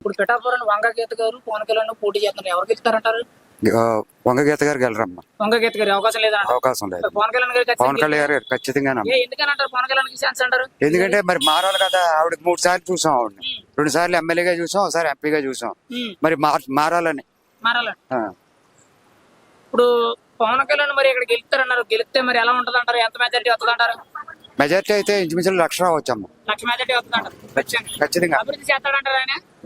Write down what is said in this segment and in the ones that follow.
ఇప్పుడు పిఠాపురం వంగగీత గారు పవన్ కళ్యాణ్ పోటీ చేస్తున్నారు. ఎవరికి ఇస్తారంటారు? ఆ, వంగగీత గారికి వెళ్ళరమ్మా వంగగీత గారి అవకాశం లేదా? అవకాశం లేదు. పవన్ కళ్యాణ్ గారికి పవన్ కళ్యాణ్ గారు ఖచ్చితంగా ఏ ఎందుకని అంటారు పవన్ కళ్యాణ్ ఛాన్స్ అంటారు? ఎందుకంటే మరి మారాలి కదా ఆవిడ మూడు సార్లు చూసాం ఆవిడని. రెండు సార్లు ఎమ్మెల్యేగా చూసాం ఒకసారి ఎంపీగా చూసాం. మరి మార్- మారాలని. మారాలి ఆ. ఇప్పుడు పవన్ కళ్యాణ్ మరి ఇక్కడ గెలుస్తారన్నారు. గెలిస్తే మరి ఎలా ఉంటది అంటారు ఎంత మెజారిటీ వస్తుంది అంటారు మెజార్టీ అయితే ఇంచుమించు లక్ష రావచ్చమ్మా ఖచ్చితంగా.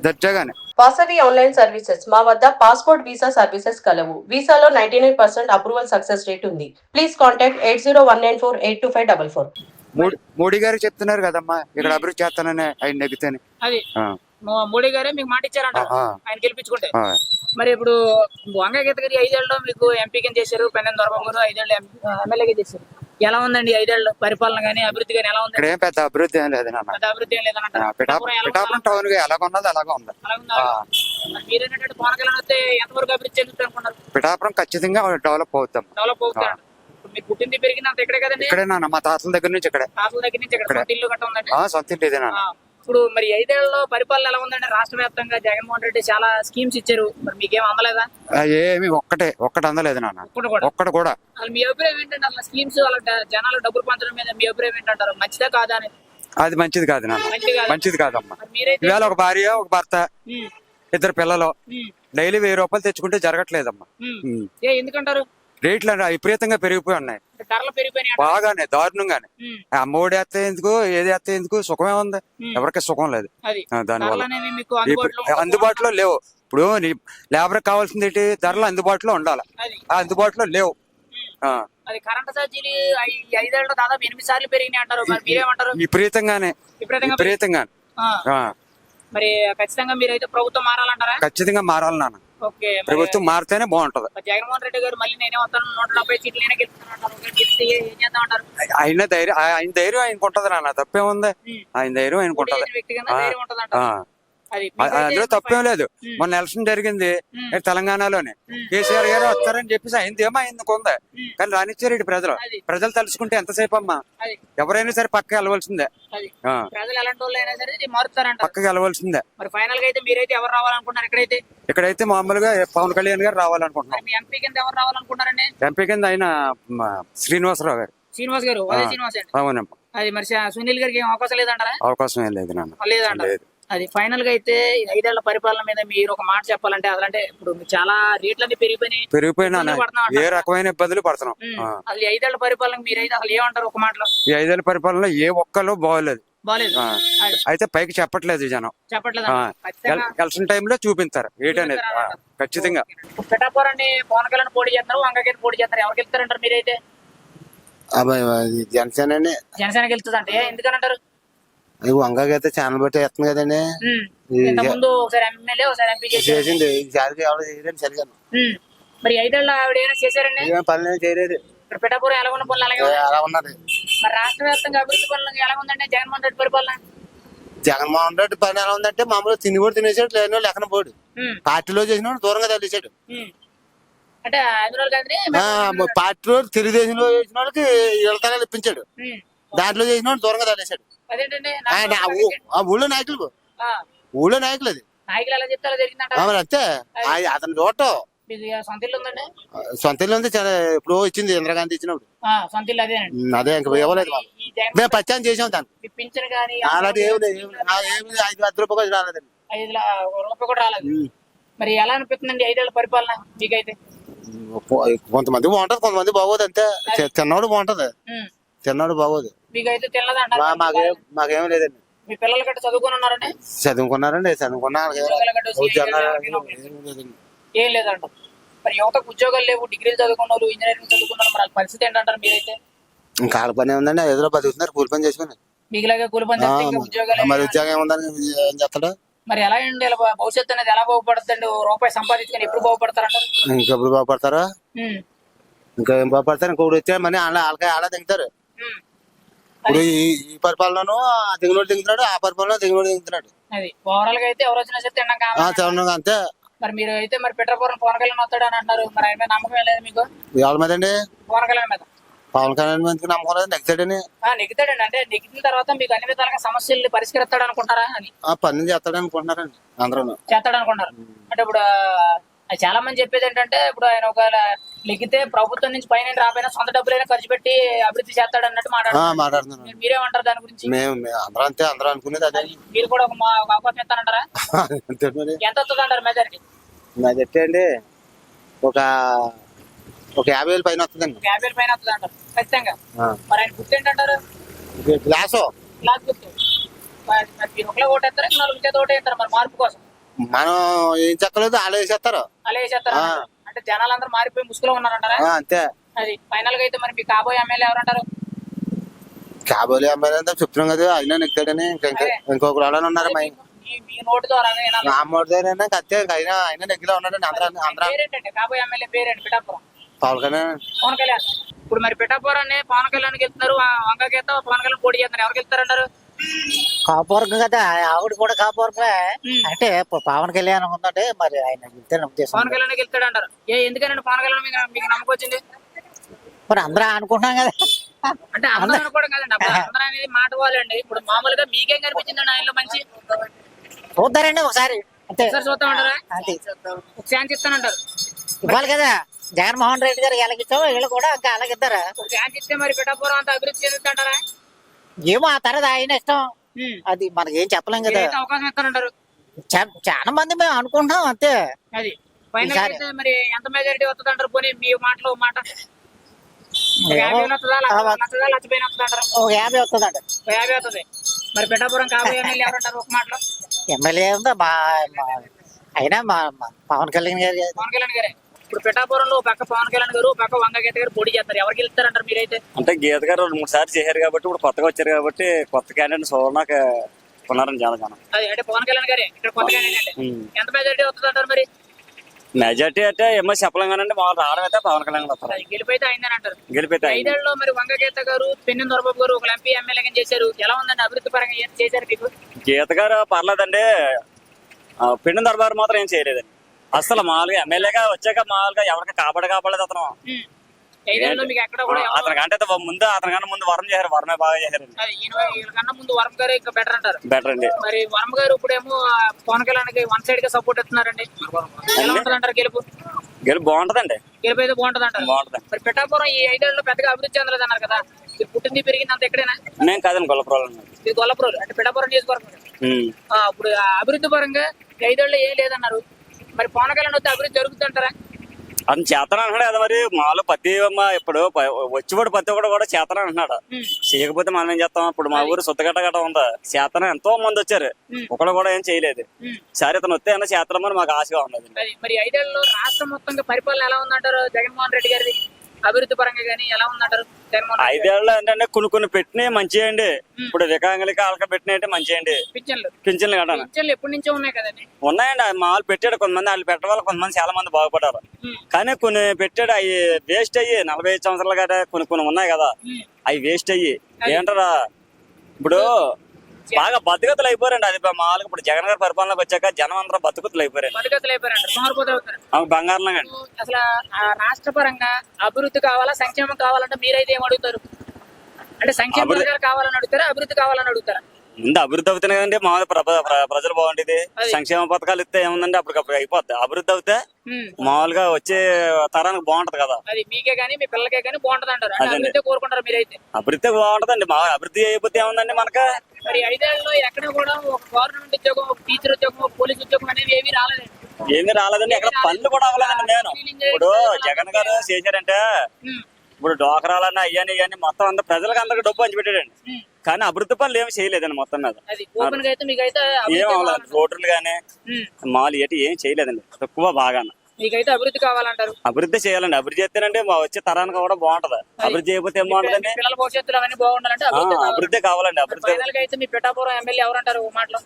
దర్జాగానే. వాసవి ఆన్లైన్ సర్వీసెస్ మా వద్ద పాస్పోర్ట్ వీసా సర్వీసెస్ కలవు. వీసాలో ninety nine percent approval success rate ఉంది. Please contact eight zero one nine four eight two five double four Modi Modi గారు చెప్తున్నారు కదమ్మా ఇక్కడ అభివృద్ధి చేస్తానని ఆయన నెగ్గితేనే అది. మోడీ గారే మీకు మాట ఇచ్చారంటారు ఆ, ఆయన గెలిపించుకుంటే. మరి ఇప్పుడు వంగగీత గారి ఐదేళ్ళలో మీకు ఎంపీ కింద చేశారు పెన్నెన్ దొరబాబు గారు ఐదేళ్ళు ఎమ్మెల్యేగా చేశారు. ఎలా ఉందండి ఐదేళ్ళు పరిపాలన గానీ అభివృద్ధి గానీ ఎలా ఉంది ఇక్కడ ఏం పెద్ద అభివృద్ధి ఏం లేదు నాన్న పెద్ద అభివృద్ధి ఏం అంటారు. పిఠాపురం? టౌన్ ఉన్నది అలాగే ఉంది. ఎలా ఉందా? ఆ, మరి మీరేంటంటే పవన్ కళ్యాణ్ వస్తే ఎంతవరకు అభివృద్ధి అనుకున్నారు? పిఠాపురం ఖచ్చితంగా డెవలప్ అవుతాం. డెవలప్ అవుతాడు ఇప్పుడు మీరు పుట్టింది పెరిగినంత ఇక్కడే కదండి? ఇక్కడే నాన్న మా తాతల దగ్గర నుంచి ఇక్కడే. తాతల దగ్గర నుంచి ఇక్కడ ఇక్కడే. సొంత ఇల్లు గట్ట ఉందండి? ఆ, సొంత ఇల్లు ఇదే నాన్న ఆ, ఇప్పుడు మరి ఐదేళ్ళలో పరిపాలన ఎలా ఉందండి రాష్ట్ర వ్యాప్తంగా జగన్మోహన్ రెడ్డి చాలా స్కీమ్స్ ఇచ్చారు. మరి మీకేం అందలేదా ఏమి ఒక్కటే ఒక్కటి అందలేదు నాన్న. ఒక్కటి కూడా. మీ అభిప్రాయం ఏంటంటే అసలు స్కీమ్స్ వాళ్ళ జనాలు డబ్బులు పంచడం మీద మీ అభిప్రాయం ఏంటంటారు? మంచిదా కాదా అని అది మంచిది కాదు నాన్న. మంచిది కాదు? మంచిది కాదమ్మా. ఇవాళ ఒక భార్య ఒక భర్త ఇద్దరు పిల్లలు. డైలీ వెయ్యి రూపాయలు తెచ్చుకుంటే జరగట్లేదమ్మా. ఎందుకంటారు? రేట్లు విపరీతంగా పెరిగిపోయి ఉన్నాయి. బాగానే దారుణంగానే. అమ్మఒడి ఎత్తే ఎందుకు ఏది ఎత్తే ఎందుకు సుఖమే ఉంది. ఎవరికి సుఖం లేదు. దానివల్ల. అందుబాటులో లేవు. ఇప్పుడు లేబర్ కావాల్సింది ఏంటి? ధరలు అందుబాటులో ఉండాలి. అందుబాటులో లేవు. అది కరెంట్ ఛార్జీలు దాదాపు ఎనిమిది సార్లు పెరిగినాయి అంటారు. మరి మీరేమంటారు? విపరీతంగానే. విపరీతంగా మరి ఖచ్చితంగా మీరైతే ప్రభుత్వం మారాలంటారా? ఖచ్చితంగా మారాలి నాన్న. ప్రభుత్వం మారితేనే బాగుంటది. జగన్మోహన్ రెడ్డి గారు మళ్ళీ నేనే వస్తాను నూట డెబ్బై సీట్లైనా గెలుస్తానంటారు. ఒకవేళ గెలిస్తే ఏం చేద్దామంటారు? ఆయన ధైర్యం ఆయన ధైర్యం ఆయనకు ఉంటది నాన్న తప్పేముంది. ఆయన ధైర్యం ఆయనకు ఉంటది అందులో తప్పేం లేదు. మొన్న ఎలక్షన్ జరిగింది. తెలంగాణలోనే. కేసీఆర్ గారు వస్తారని చెప్పేసి అయింది. ఏమో అయింది కొంద. కానీ రానిచ్చారు ఇటు ప్రజలు. ప్రజలు తలుచుకుంటే ఎంతసేపు అమ్మా ఎవరైనా సరే పక్క వెళ్ళవలసిందే. పక్కకి వెళ్ళవలసిందే. మరి ఫైనల్గా అయితే మీరైతే ఎవరు రావాలనుకుంటున్నారు ఇక్కడైతే? ఇక్కడైతే మామూలుగా పవన్ కళ్యాణ్ గారు రావాలనుకుంటున్నాం. మరి మీ ఎంపీ కింద ఎవరు ఎంపీ కింద ఆయన శ్రీనివాసరావు గారు. శ్రీనివాస్ గారు. అవునమ్మా. అది మరి సునీల్ గారికి ఏం అవకాశం లేదంటారా? అవకాశం ఏం లేదు నాన్న. లేదంట లేదు. అది ఫైనల్గా అయితే ఈ ఐదేళ్ళ పరిపాలన మీద మీరు ఒక మాట చెప్పాలంటే అసలు అంటే ఇప్పుడు చాలా రేట్లన్నీ పెరిగిపోయినాయి. పెరిగిపోయినా ఇబ్బందులు పడుతున్నాం ఏ రకమైన ఇబ్బందులు పడుతున్నాం. అసలు ఐదేళ్ళ పరిపాలన మీరైతే అసలు ఏమంటారు ఒక మాటలో? ఈ ఐదేళ్ళ పరిపాలనలో ఏ ఒక్కరు బాగోలేదు. అయితే పైకి చెప్పట్లేదు జనం. చెప్పట్లేదు? ఎలక్షన్ టైంలో చూపించారు. ఏంటనేది ఖచ్చితంగా. పిఠాపురాన్ని పవన్ కళ్యాణ్ పోటీ చేస్తున్నారు వంగగీత పోటీ చేస్తారు ఎవరికి వెళ్తారంటారు మీరైతే? జనసేన అండి జనసేన గెలుస్తుంది అంటే ఎందుకనంటారు అది వంగకైతే ఛానల్ బట్టి వేస్తుంది కదండి. ఉమ్. ఈ ఇంత ముందు ఒకసారి ఎమ్మెల్యే ఒకసారి ఎంపీ చేశారు. చేసింది. ఈసారికి ఎవరు చేయలేదు సరిగా. ఉమ్. మరి ఐదేళ్ళ ఆవిడ ఏమైనా చేశారండి? ఏం పనులు చేయలేదు. ఇక్కడ పిఠాపురం ఎలా ఉన్న పనులు అలాగే ఉన్నాయి. అలా ఉన్నది. మరి రాష్ట్ర వ్యాప్తంగా అభివృద్ధి పనులు ఎలా ఉందండి? జగన్మోహన్ రెడ్డి పరిపాలన? జగన్మోహన్ రెడ్డి పని ఎలా ఉందంటే మామూలు తిని కూడా తినేసాడు లేని వాళ్ళు ఎక్కడ పోడు ఉమ్. పార్టీలో చేసిన వాడు దూరంగా తల్లిసాడు ఉమ్. అంటే అందులో కానీ పార్టీలో తెలుగుదేశంలో చేసిన వాళ్ళకి వెళ్తాగా ఇప్పించాడు ఉమ్. దాంట్లో చేసిన దూరంగా ఆయన ఆ ఊళ్ళో నాయకులు ఊళ్ళో నాయకులు అది. అంతే. అతను చూడటం సొంత ఇల్లు ఉంది చాలా ఎప్పుడో ఇచ్చింది ఇందిరాగాంధీ ఇచ్చినప్పుడు. అదే ఇంక ఇవ్వలేదు మేము పచ్చాన్ని చేసాం దాన్ని. అలాంటి ఏమి లేదు. ఐదు వందల రూపాయలు రాలేదండి. ఐదు కూడా రాలేదు. మరి ఎలా అనిపిస్తుందండి ఐదేళ్ళ పరిపాలన మీకైతే? కొంతమంది బాగుంటది కొంతమంది బాగోదు అంతే. తిన్నవాడు బాగుంటది. ఉమ్. తిన్నవాడు బాగోదు. మీకైతే మా మాకేం మాకేం లేదండి. మీ పిల్లలు గట్ట చదువుకుని ఉన్నారండి? చదువుకున్నారండి చదువుకున్నారు ఏం లేదంట మరి యువతకు ఉద్యోగాలు లేవు డిగ్రీలు చదువుకున్నారు ఇంజనీరింగ్ చదువుకున్నారు మరి పరిస్థితి ఏంటంటారు మీరైతే? ఇంకా ఆడ పని ఉందండి ఎదురు బతుకుతున్నారు కూలి పని చేసుకుని. మీకులాగా కూలి పని ఉద్యోగాలు మరి ఉద్యోగం ఏముందని ఏం చేస్తాడు మరి ఎలా అండి? భవిష్యత్తు అనేది ఎలా బాగుపడుతుంది రూపాయి సంపాదించుకొని ఎప్పుడు బాగుపడతారంటారు ఇంకెప్పుడు బాగుపడతారా. ఇంకా ఏం బాగుపడతారు? ఇంకొకటి వచ్చే మనీ వాళ్ళ వాళ్ళకి వాళ్ళ దిగుతారు ఉమ్. ఇప్పుడు ఈ పరిపాలనను ఆ దిగులోడు దిగుతున్నాడు ఆ పరిపాలన దిగులోడు దిగుతున్నాడు. అది. ఓవరాల్గా అయితే ఎవరు వచ్చినా సరే తిన్నాం కావాలి. అంతే. మరి మీరు అయితే మరి పిట్రపురం పవన్ కళ్యాణ్ వస్తాడు అని అంటారు మరి ఆయన మీద నమ్మకం లేదు మీకు? ఎవరి మీద అండి పవన్ కళ్యాణ్ మీద. పవన్ కళ్యాణ్ మందికి నమ్మకం లేదు? నెగ్గుతాడని ఆ, నెగ్గుతాడండి. అంటే నెగ్గిన తర్వాత మీకు అన్ని విధాలుగా సమస్యల్ని పరిష్కరిస్తాడు అనుకుంటారా అని? ఆ పని చేస్తాడని అనుకుంటున్నారండి అందరూ చేస్తాడు అనుకుంటారు అంటే ఇప్పుడు చాలా మంది చెప్పేది ఏంటంటే ఇప్పుడు ఆయన ఒకవేళ నెగ్గితే ప్రభుత్వం నుంచి పైన రాబోయినా సొంత డబ్బులైనా ఖర్చు పెట్టి అభివృద్ధి చేస్తాడు అన్నట్టు మాట్లాడుతున్నారు. మీరేమంటారు దాని గురించి? అందరూ అంతే అందరూ అనుకునేది అదే. మీరు కూడా ఒక అవకాశం ఇస్తానంటారా? ఎంత వస్తుంది అంటారు మెజారిటీ? అండి ఒక ఒక యాభై వేలు పైన వస్తుందండి. ఒక యాభై వేల పైన వస్తుంది అంటారు. ఖచ్చితంగా. మరి ఆయన గుర్తు ఏంటంటారు? గ్లాసు? క్లాస్ గుర్తు. మీరు ఒకలా ఓటేస్తారా? నలుగురు చేత ఓటేస్తారు మరి మార్పు కోసం. మనం ఏం చెప్పలేదు వాళ్ళు వేసేస్తారు. అలా చేస్తారు ఆ. అంటే జనాలందరూ మారిపోయి ముసుగులో ఉన్నారంటారా? ఆ, అంతే. అది ఫైనల్గా అయితే మరి మీ కాబోయే ఎమ్మెల్యే ఎవరంటారు? కాబోలే అమ్మాయి అంతా చెప్తున్నాం కదా అయినా నెగ్గుతాడని ఇంకా ఇంకా ఇంకొకరు వాళ్ళని ఉన్నారు మా మీ- మీ నోటి ద్వారా వినాలి. అమ్మోడిదైనా అంతే. అయినా అయినా నెగ్గిలో ఉన్నాడండి. అందరూ అందరూ పేరేంటండి? కాబోయే ఎమ్మెల్యే పేరేంటి? పిఠాపురం. పవన్ కళ్యాణ్. పవన్ కళ్యాణ్. ఇప్పుడు మరి పిఠాపురాన్ని పవన్ కళ్యాణ్ వెళ్తున్నారు. వంగకేత పవన్ కళ్యాణ్ పోటీ చేస్తున్నారు. ఎవరికి వెళ్తారంటారు? కాపువర్గం కదా. ఆవిడ కూడా కాపువర్గమే. అంటే పవన్ కళ్యాణ్ ఉందంటే మరి ఆయన పవన్ కళ్యాణ్ వెళ్తాడు అంటారు ఏ ఎందుకనండి పవన్ కళ్యాణ్ మీకు మీకు నమ్మకం వచ్చింది? మరి అందరూ అనుకుంటున్నాం కదా. అంటే అందరూ అనుకోవడం కాదండి. అందరూ అనేది మాట వాళ్ళండి ఇప్పుడు మామూలుగా మీకేం కనిపించిందండి ఆయనలో మంచి? చూద్దారండి ఒకసారి. అంతే. అంతే. ఛాన్స్ ఇస్తానంటారు. ఇవ్వాలి కదా. జగన్మోహన్ రెడ్డి గారు ఎలాగిచ్చామో వీళ్ళు కూడా ఇంకా అలాగిద్దారా ఒక ఛాన్స్ ఇస్తే మరి పిఠాపురం అంతా అభివృద్ధి చెందుతుంటారా ఏమో ఆ తర్వాత ఆయన ఇష్టం. అది మనకి ఏం చెప్పలేం కదా. అవకాశం ఇస్తానంటారు చాలా మంది మేము అనుకుంటున్నాం అంతే. అది. మరి ఎంత మెజారిటీ వస్తుంది అంటారు పోనీ మీ మాటలో మాట. యాభై యాభై వస్తుంది. మరి పిఠాపురం కాబోయే ఎమ్మెల్యే ఎవరంటారు ఒక మాటలో? ఎమ్మెల్యే ఉందా అయినా పవన్ కళ్యాణ్ గారు. పవన్ కళ్యాణ్ గారే. ఇప్పుడు పిఠాపురంలో పక్క పవన్ కళ్యాణ్ గారు పక్క వంగగీత గారు పోటీ చేస్తారు. ఎవరికి వెళ్తారంటారు మీరైతే? అంటే గీత గారు రెండు మూడు సార్లు చేశారు కాబట్టి ఇప్పుడు కొత్తగా వచ్చారు కాబట్టి కొత్త క్యాండిడేట్ సువర్ణకి కొన్నారని చాలా జనం అది అంటే పవన్ కళ్యాణ్ గారే. ఇక్కడ కొత్త క్యాండిడేట్. ఎంత మెజారిటీ వస్తుంది అంటారు మరి? మెజార్టీ అంటే ఏమో చెప్పలేం కానండి మాకు రావడం అయితే పవన్ కళ్యాణ్ వస్తారు. గెలిపైతే అయిందని అంటారు గెలిపితే ఆయన. ఐదేళ్ళలో మరి వంగగీత గారు పెన్నెం దొరబాబు గారు ఒక ఎంపీ ఎమ్మెల్యేగా చేశారు. ఎలా ఉందండి అభివృద్ధి పరంగా ఏం చేశారు మీకు? గీత గారు పర్లేదండి. పిండి దర్బారు మాత్రం ఏం చేయలేదండి. అసలు మామూలుగా ఎమ్మెల్యేగా వచ్చాక మామూలుగా ఎవరికి కాపాడ కాపాడలేదు అతను. అతని కంటే ముందు అతని కన్నా ముందు వరం చేశారు వరమే బాగా వీళ్ళకన్నా ముందు వరం గారు ఇంకా బెటర్ అంటారు. బెటర్ అండి. మరి వర్మ గారు ఇప్పుడేమో పవన్ కళ్యాణ్ వన్ సైడ్గా సపోర్ట్ ఇస్తున్నారండి. అంటారు గెలుపు? గెలుపు బాగుంటదండి. గెలుపు అయితే బాగుంటది అంటారు బాగుంటది. మరి పిఠాపురం ఈ ఐదేళ్ళలో పెద్దగా అభివృద్ధి చెందలేదు అన్నారు కదా. ఇది పుట్టింది పెరిగింది అంత ఎక్కడైనా? మేము కాదండి గొల్లపురాలు ఇది గొల్లపురం అంటే పిఠాపురం నియోజకవర్గం ఆ, ఇప్పుడు అభివృద్ధి పరంగా ఐదేళ్ళు ఏం లేదన్నారు. మరి పవన్ కళ్యాణ్ వస్తే అభివృద్ధి జరుగుతుంది అంటారా అతను చేతన అంటున్నాడు కదా మరి. మాలో ప్రతి అమ్మ ఇప్పుడు వచ్చివాడు ప్రతి ఒక్కడు కూడా చేతన అంటున్నాడు. చేయకపోతే మనం ఏం చేస్తాం? ఇప్పుడు మా ఊరు సొత్తగట్ట గట్ట ఉందా. చేతన ఎంతో మంది వచ్చారు. ఒకడు కూడా ఏం చేయలేదు. సరే ఇతను వస్తే అన్న చేతనమని మాకు ఆశగా ఉన్నది. మరి ఐదేళ్ళలో రాష్ట్రం మొత్తంగా పరిపాలన ఎలా ఉందంటారు జగన్మోహన్ రెడ్డి గారిది? అభివృద్ధి పరంగా కానీ ఎలా ఉందంటారు ఐదేళ్ళు ఏంటంటే కొన్ని కొన్ని పెట్టినవి మంచిగా అండి ఇప్పుడు వికలాంగులకి వాళ్ళకి పెట్టినట్టు మంచిగా అండి పింఛన్లు. పింఛన్లు ఎప్పటి నుంచో ఉన్నాయి కదండి. ఉన్నాయండి మా వాళ్ళు పెట్టాడు కొంతమంది వాళ్ళు పెట్టడం వల్ల కొంతమంది చాలా మంది బాగుపడ్డారు. ఉమ్. కానీ కొన్ని పెట్టాడు అవి వేస్ట్ అయ్యి నలభై ఐదు సంవత్సరాలు కదా కొన్ని కొన్ని ఉన్నాయి కదా. అవి వేస్ట్ అయ్యి ఏంటారా? ఇప్పుడు బాగా బతుకతులు అయిపోయారండి. అది మామూలుగా ఇప్పుడు జగన్ గారి పరిపాలనకు వచ్చాక జనం అందరూ బతుకుతులు అయిపోయారండి. బతుకతులు బంగారం అసలు ఆ రాష్ట్ర పరంగా అభివృద్ధి కావాలా సంక్షేమం కావాలంటే మీరైతే ఏం అడుగుతారు? అంటే సంక్షేమ పథకాలు కావాలని అడుగుతారా అభివృద్ధి కావాలని అడుగుతారా? ముందు అభివృద్ధి అవుతున్నాయి కదండి మామూలు ప్ర- ప్ర- ప్రజలు బాగుండేది. అది. సంక్షేమ పథకాలు ఇస్తే ఏముందండి అప్పటికప్పుడు అయిపోద్ది. అభివృద్ధి అవుతే. మామూలుగా వచ్చే తరానికి బాగుంటది కదా. అది మీకే కానీ మీ పిల్లలకే కానీ బాగుంటది అంటారు. అభివృద్ధి కోరుకుంటారు మీరైతే? అభివృద్ధి బాగుంటదండి. మా అభివృద్ధి అయిపోతే ఏముందండి మనకు? మరి ఐదేళ్ళలో ఎక్కడ కూడా ఒక గవర్నమెంట్ ఉద్యోగం ఒక టీచర్ ఉద్యోగం ఒక పోలీస్ ఉద్యోగం అనేవి ఏవి రాలేదండి. ఏమీ రాలేదండి. ఎక్కడ పనులు కూడా అవ్వలేదండి నేను. ఇప్పుడు జగన్ గారు చేశారంటే. ఇప్పుడు డోకరాలన్నా అయ్యాని ఇవన్నీ మొత్తం అంతా ప్రజలకు అందరికి డబ్బు పంచి పెట్టాడండి. ఉమ్. కానీ అభివృద్ధి పనులు ఏమి చేయలేదండి మొత్తం మీద. ఏం అవ్వలేదు. రోడ్లు ఉమ్. మాలు ఏటి ఏం చేయలేదండి. తక్కువ బాగా మీకైతే అభివృద్ధి కావాలంటారు? అభివృద్ధి చేయాలండి. అభివృద్ధి చేస్తేనండి మా వచ్చే తరానికి కూడా బాగుంటది. అభివృద్ధి చేయకపోతే ఏం పిల్లల భవిష్యత్తులో అవన్నీ బాగుండాలంటే అభివృద్ధి కావాలి. అభివృద్ధి కావాలండి. అభివృద్ధి. అయితే మీ పిఠాపురం ఎమ్మెల్యే ఎవరంటారు మాటలో?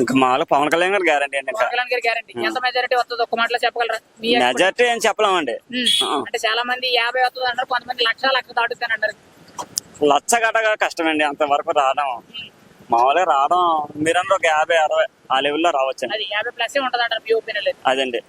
ఇంకా మాలో పవన్ కళ్యాణ్ గారు గ్యారంటీ అండి కళ్యాణ్ గారి గ్యారంటీ. ఎంత మెజారిటీ వస్తుంది ఒక మాటలో చెప్పగలరా? మెజార్టీ ఏం చెప్పలేమండి. అంటే చాలా మంది యాభై వస్తుంది అంటారు కొంతమంది లక్ష లక్ష దాటుతాను అంటారు లచ్చ గట్టగా కష్టమండి అంత వరకు రావడం మామూలుగా రావడం మీరన్నా ఒక యాభై అరవై ఆ లెవెల్లో లేదు అదండి.